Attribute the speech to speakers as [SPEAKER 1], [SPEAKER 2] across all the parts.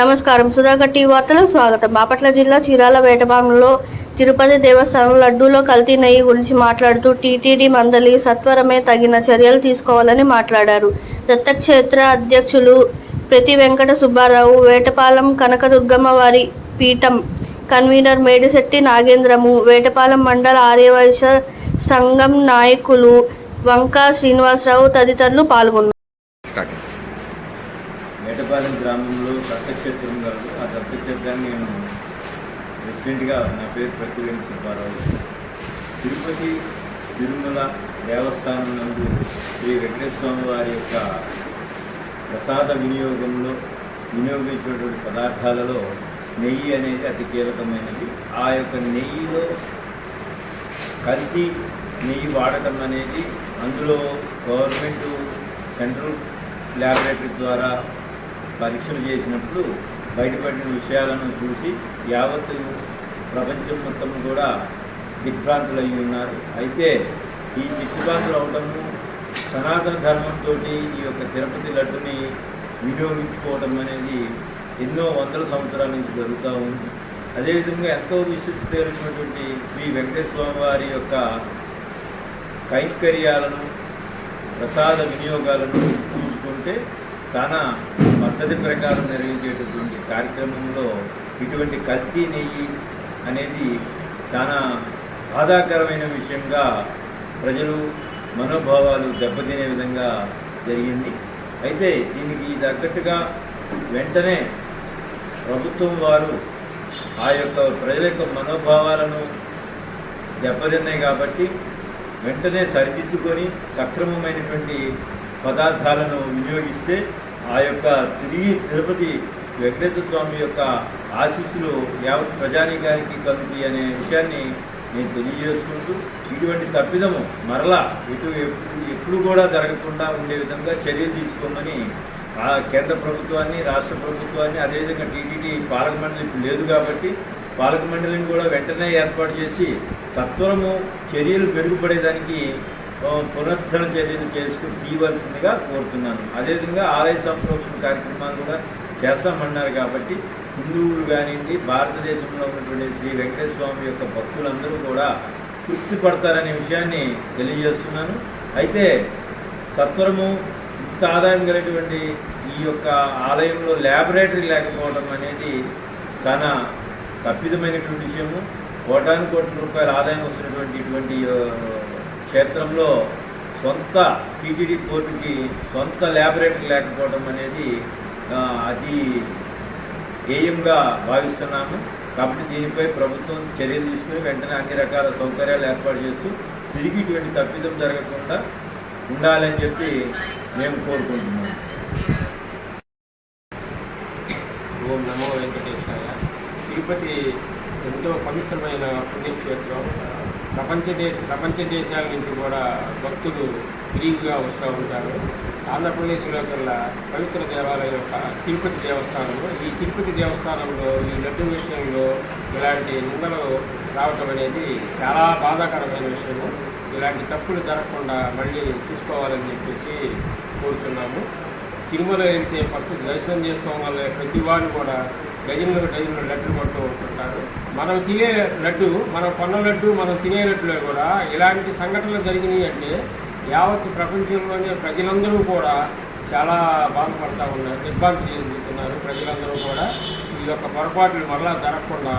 [SPEAKER 1] నమస్కారం. సుధాకర్ టీ వార్తలకు స్వాగతం. బాపట్ల జిల్లా చీరాల వేటపాములో తిరుపతి దేవస్థానం లడ్డూలో కల్తీ నెయ్యి గురించి మాట్లాడుతూ టీటీడీ మండలి సత్వరమే తగిన చర్యలు తీసుకోవాలని మాట్లాడారు. దత్తక్షేత్ర అధ్యక్షులు ప్రతి వెంకట సుబ్బారావు వేటపాలెం కనకదుర్గమ్మ వారి పీఠం కన్వీనర్ మేడిశెట్టి నాగేంద్రము వేటపాలెం మండల ఆర్యవైశ్య సంఘం నాయకులు వంకా శ్రీనివాసరావు తదితరులు పాల్గొన్నారు.
[SPEAKER 2] మేటపాలెం గ్రామంలో దత్తక్షేత్రం కాదు. ఆ దత్తక్షేత్రాన్ని నేను ప్రెసిడెంట్గా నా పేరు ప్రతివేణి సుబ్బారావు తిరుపతి తిరుమల దేవస్థానం నందు శ్రీ వెంకటేశ్వర వారి యొక్క ప్రసాద వినియోగంలో వినియోగించినటువంటి పదార్థాలలో నెయ్యి అనేది అతి కీలకమైనది. ఆ యొక్క నెయ్యిలో కల్తీ నెయ్యి వాడటం అనేది అందులో గవర్నమెంట్ సెంట్రల్ ల్యాబొరేటరీ ద్వారా పరీక్షలు చేసినప్పుడు బయటపడిన విషయాలను చూసి యావత్ ప్రపంచం మొత్తం కూడా దిగ్భ్రాంతులు అయి ఉన్నారు. అయితే ఈ దిగ్భ్రాంతులు అవడము సనాతన ధర్మంతో ఈ యొక్క తిరుపతి లడ్డుని వినియోగించుకోవడం అనేది ఎన్నో వందల సంవత్సరాల నుంచి జరుగుతూ ఉంది. అదేవిధంగా ఎంతో విశిష్టమైనటువంటి శ్రీ వెంకటేశ్వర వారి యొక్క కైంకర్యాలను ప్రసాద వినియోగాలను చూసుకుంటే చాలా పద్ధతి ప్రకారం నిర్వహించేటటువంటి కార్యక్రమంలో ఇటువంటి కల్తీ నెయ్యి అనేది చాలా బాధాకరమైన విషయంగా ప్రజలు మనోభావాలు దెబ్బతినే విధంగా జరిగింది. అయితే దీనికి తగ్గట్టుగా వెంటనే ప్రభుత్వం వారు ఆ యొక్క ప్రజల యొక్క మనోభావాలను దెబ్బతిన్నాయి కాబట్టి వెంటనే సరిదిద్దుకొని సక్రమమైనటువంటి పదార్థాలను వినియోగిస్తే ఆ యొక్క తిరిగి తిరుపతి వెంకటేశ్వర స్వామి యొక్క ఆశీస్సులు యావత్ ప్రజానీకానికి కలుగుతాయి అనే విషయాన్ని నేను తెలియజేసుకుంటూ ఇటువంటి తప్పిదము మరలా ఇటు ఎప్పుడు కూడా జరగకుండా ఉండే విధంగా చర్యలు తీసుకోమని ఆ కేంద్ర ప్రభుత్వాన్ని రాష్ట్ర ప్రభుత్వాన్ని అదేవిధంగా టీటీడీ పాలక మండలి ఇప్పుడు లేదు కాబట్టి పాలక మండలిని కూడా వెంటనే ఏర్పాటు చేసి సత్వరము చర్యలు మెరుగుపడేదానికి పునరుద్ధరణ చర్యలు చేసుకుని తీయవలసిందిగా కోరుతున్నాను అదేవిధంగా ఆలయ సంప్రోక్షణ కార్యక్రమాలు కూడా చేస్తామన్నారు కాబట్టి హిందువులు కానివ్వండి భారతదేశంలో ఉన్నటువంటి శ్రీ వెంకటేశ్వర స్వామి యొక్క భక్తులందరూ కూడా తృప్తి పడతారనే విషయాన్ని తెలియజేస్తున్నాను అయితే సత్వరము ఇంత ఆదాయం కలిగినటువంటి ఈ యొక్క ఆలయంలో ల్యాబొరేటరీ లేకపోవడం అనేది చాలా తప్పిదమైనటువంటి విషయము కోటాను కోట్ల రూపాయల ఆదాయం వస్తున్నటువంటి ఇటువంటి క్షేత్రంలో సొంత టీటీడీ కోర్టుకి సొంత ల్యాబొరేటరీ లేకపోవడం అనేది అది హేయంగా భావిస్తున్నాము కాబట్టి దీనిపై ప్రభుత్వం చర్యలు తీసుకుని వెంటనే అన్ని రకాల సౌకర్యాలు ఏర్పాటు చేస్తూ తిరిగి ఇటువంటి తప్పిదం జరగకుండా ఉండాలని చెప్పి మేము కోరుకుంటున్నాము
[SPEAKER 3] ఓం నమో వెంకటేశాయ. తిరుపతి ఎంతో పవిత్రమైన పుణ్యక్షేత్రం. ప్రపంచ దేశ ప్రపంచ దేశాల నుంచి కూడా భక్తులు ఫ్రీగా వస్తూ ఉంటారు. ఆంధ్రప్రదేశ్లో కల్లా పవిత్ర దేవాలయం యొక్క తిరుపతి దేవస్థానంలో ఈ తిరుపతి దేవస్థానంలో ఈ లడ్డు విషయంలో ఇలాంటి నిందలు రావటం అనేది చాలా బాధాకరమైన విషయము. ఇలాంటి తప్పులు జరగకుండా మళ్ళీ చూసుకోవాలని చెప్పేసి కోరుతున్నాము తిరుమల వెళ్తే ఫస్ట్ దర్శనం చేసుకోవాలి ప్రతి వాడు కూడా డజన్లు డజన్లు లడ్డు కొంటూ ఉంటుంటారు. మనం తినే లడ్డు మనం కొన్న లడ్డు మనం తినే లడ్డులో కూడా ఇలాంటి సంఘటనలు జరిగినాయి అంటే యావత్ ప్రపంచంలోనే ప్రజలందరూ కూడా చాలా బాధపడతా ఉన్నారు దిగ్భ్రాంతి చెందుతున్నారు. ప్రజలందరూ కూడా ఈ యొక్క పొరపాట్లు మరలా జరగకుండా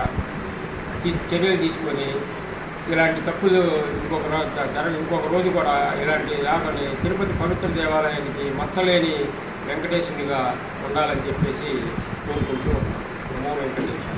[SPEAKER 3] చర్యలు తీసుకొని ఇలాంటి తప్పులు ఇంకొక రోజు జరగ ఇంకొక రోజు కూడా ఇలాంటి రాకని తిరుపతి పవిత్ర దేవాలయానికి మచ్చలేని వెంకటేశునిగా ఉండాలని చెప్పేసి కోరుకుంటూ ఉన్నాను నమో వెంకటేశ్వర